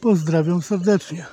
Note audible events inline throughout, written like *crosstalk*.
Pozdrawiam serdecznie.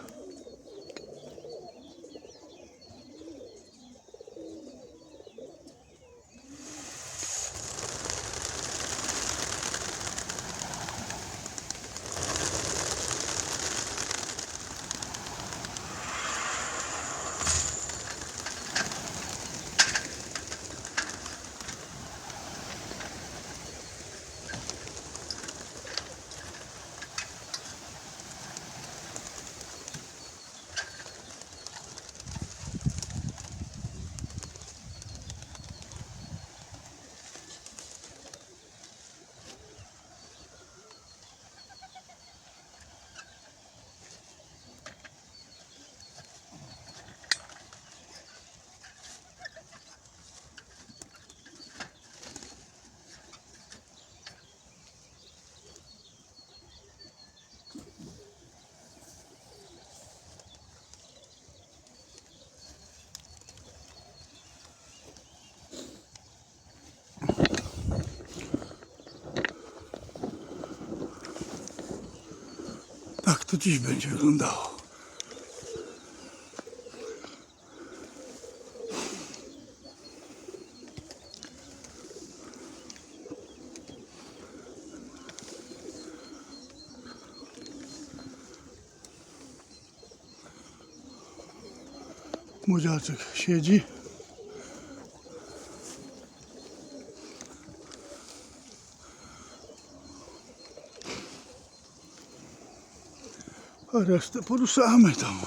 Tak to dziś będzie wyglądało. Młodziaczek siedzi. A resztę poruszamy tam.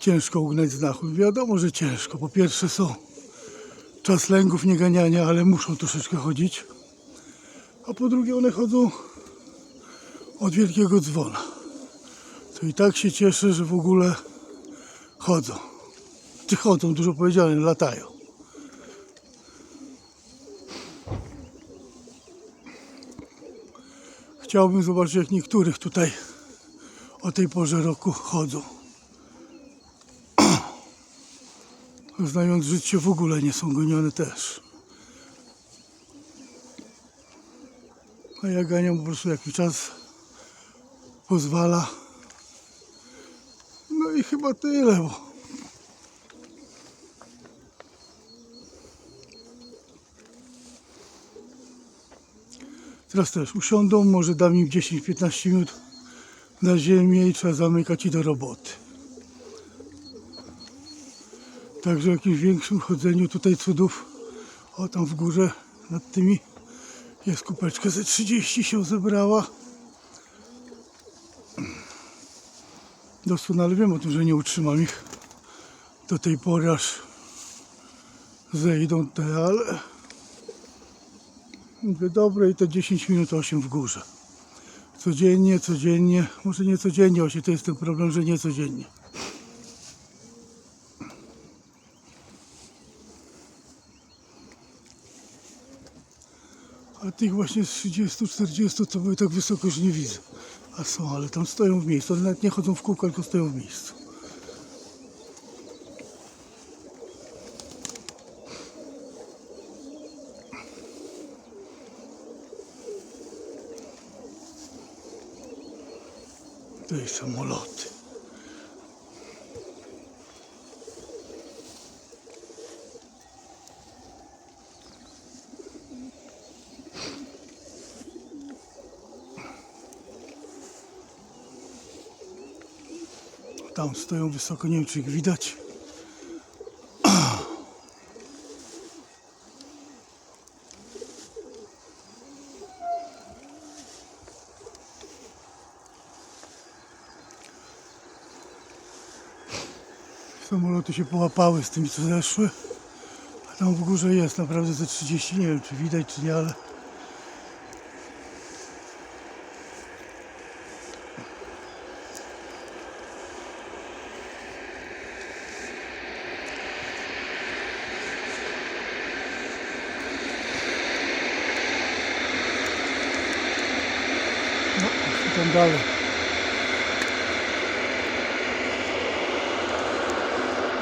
Ciężko ugnać znachów. Wiadomo, że ciężko. Po pierwsze są czas lęgów, nie ganiania, ale muszą troszeczkę chodzić. A po drugie one chodzą od wielkiego dzwona. To i tak się cieszę, że w ogóle chodzą. Czy chodzą, dużo powiedziane, latają. Chciałbym zobaczyć, jak niektórych tutaj o tej porze roku chodzą. *clears throat* Znając życie, w ogóle nie są gonione też. A ja ganiam po prostu jaki czas pozwala. No i chyba tyle, bo Teraz też usiądą, może dam im 10-15 minut na ziemię i trzeba zamykać i do roboty. Także o jakimś większym chodzeniu tutaj cudów, o tam w górze nad tymi jest kupeczka ze 30 się zebrała. Doskonale wiem o tym, że nie utrzymam ich do tej pory, aż zejdą te, ale Mówię, dobre i to 10 minut 8 w górze. Codziennie, codziennie, może nie codziennie, to jest ten problem, że nie codziennie. A tych właśnie z 30-40 to były tak wysoko już nie widzę. A są, ale tam stoją w miejscu. One nawet nie chodzą w kółko, tylko stoją w miejscu. To i samoloty. Tam stoją wysoko, nie wiem czy ich widać. Samoloty się połapały z tymi co zeszły. A tam w górze jest naprawdę ze 30, nie wiem czy widać czy nie, ale no, tam dalej.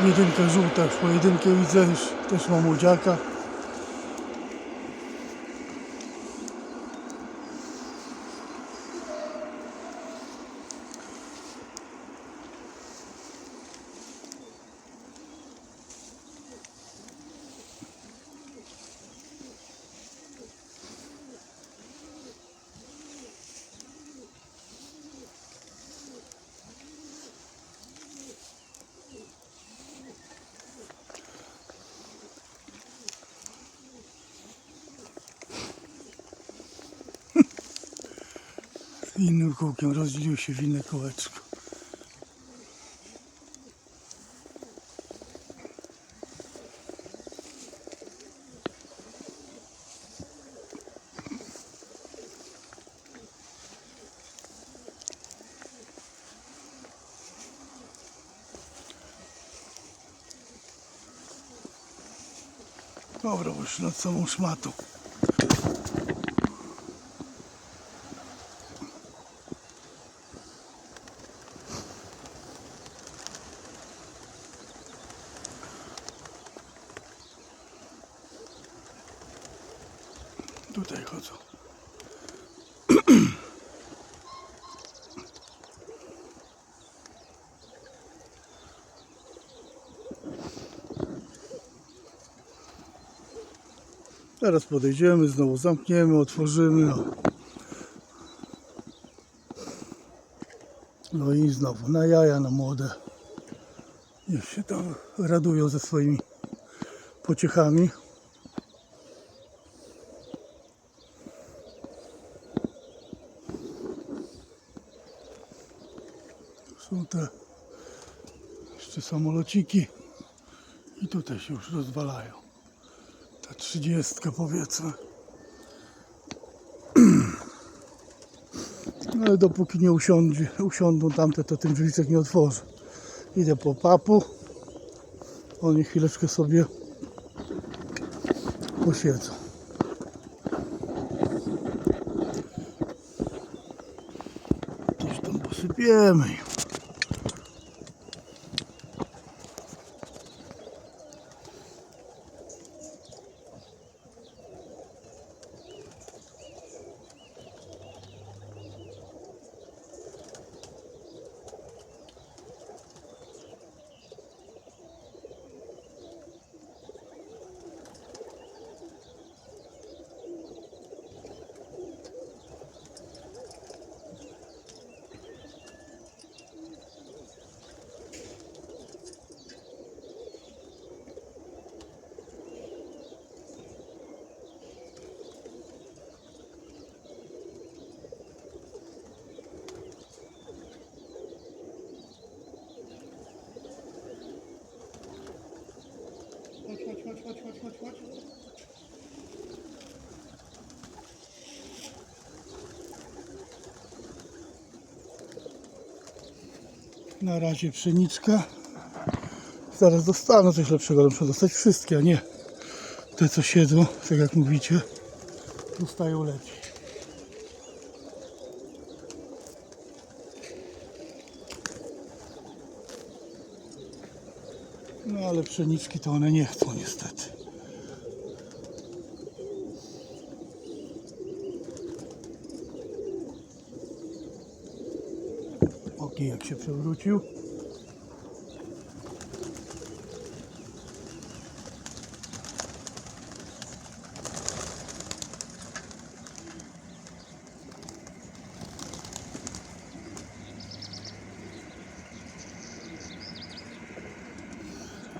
Jedynka żółta, po jedynkę widzę już też mam młodziaka. Innym kółkiem rozdzieliły się w inne kółeczko. Dobra, już nad samą szmatą. Tutaj chodzą. Teraz podejdziemy, znowu zamkniemy, otworzymy. No i znowu na jaja, na młode. Niech się tam radują ze swoimi pociechami. Są te jeszcze samolociki i tutaj się już rozwalają. Ta trzydziestka powiedzmy. *clears throat* Ale dopóki nie usiądzie, usiądą tamte, to ten drzwiczek nie otworzy. Idę po papu. Oni chwileczkę sobie posiedzą. Gdzieś tam posypiemy. Na razie pszeniczka. Zaraz dostaną coś lepszego, muszę dostać wszystkie, a nie te co siedzą, tak jak mówicie, dostają lepiej. No ale pszeniczki to one nie chcą niestety. Jak się przewrócił.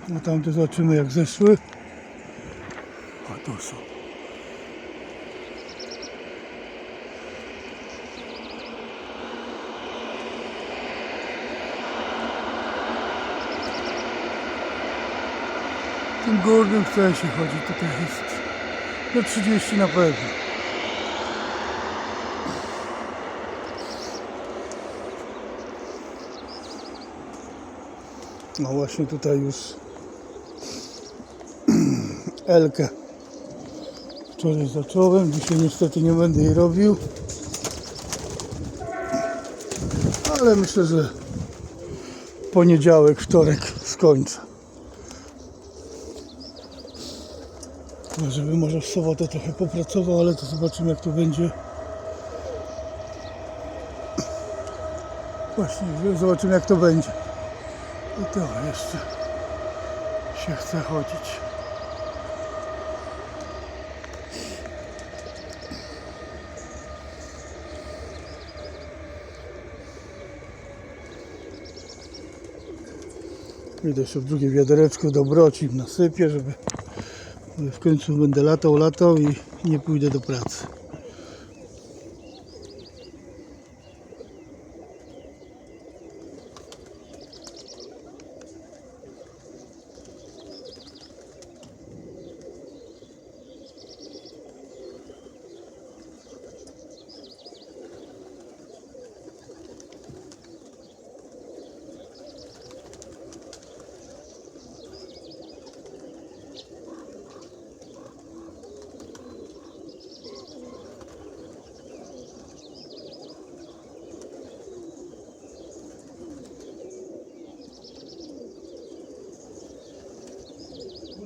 No tamte zobaczymy jak zeszły. A tu są. Tym górnym chce się chodzić, tutaj jest no 30 na pewno. No właśnie tutaj już *clears throat* Elkę wczoraj zacząłem, dzisiaj niestety nie będę jej robił. Ale myślę, że poniedziałek, wtorek skończę. No, żeby może w sobotę trochę popracował, ale to zobaczymy jak to będzie. Właśnie, zobaczymy jak to będzie. I to jeszcze się chce chodzić. Idę jeszcze w drugie wiadereczko dobroci nasypię, żeby w końcu będę latał, latał i nie pójdę do pracy.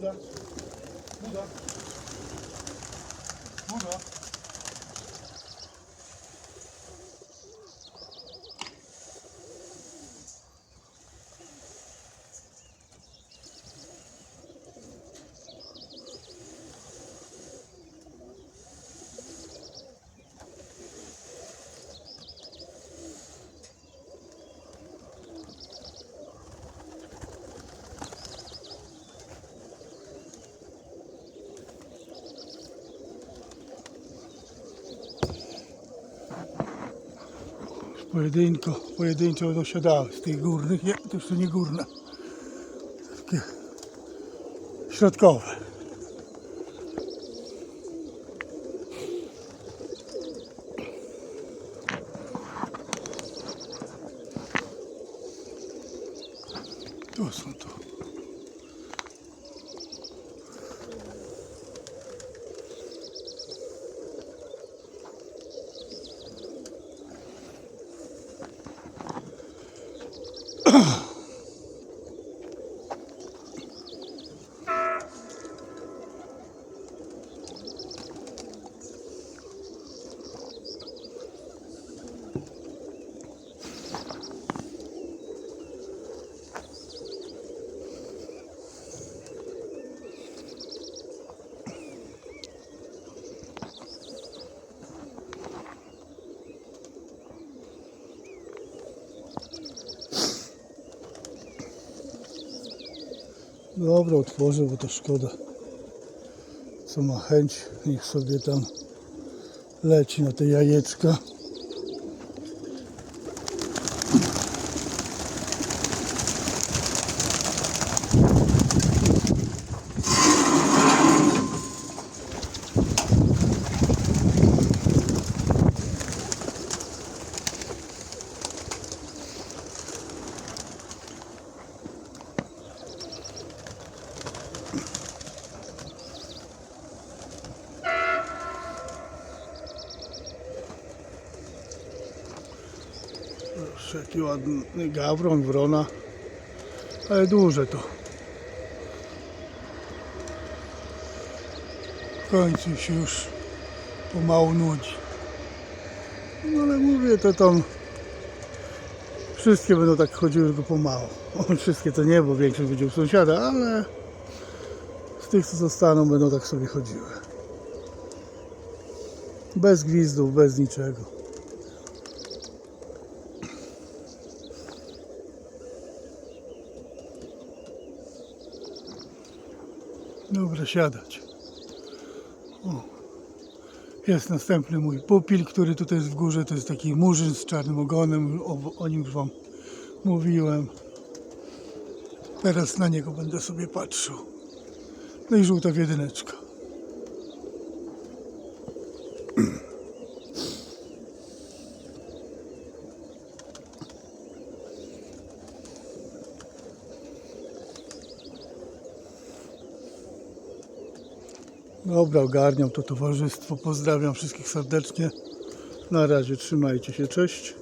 burada, burada, burada, Pojedynko, pojedynczo dosiadały z tych górnych, nie, to jeszcze nie górne. Takie środkowe. Tu są Dobra, otworzę, bo to szkoda. Co ma chęć, niech sobie tam leci na te jajeczka. Jaki ładny gawron, wrona. Ale duże to. W końcu się już pomału nudzi. No ale mówię, to tam wszystkie będą tak chodziły tylko pomału. *laughs* Wszystkie to nie, bo większość będzie u sąsiada, ale z tych co zostaną będą tak sobie chodziły. Bez gwizdów, bez niczego. Dobra, siadać. O. Jest następny mój pupil, który tutaj jest w górze. To jest taki murzyn z czarnym ogonem. O, o nim Wam mówiłem. Teraz na niego będę sobie patrzył. No i żółta wiedyneczka. Dobra, ogarniam to towarzystwo. Pozdrawiam wszystkich serdecznie. Na razie trzymajcie się, cześć.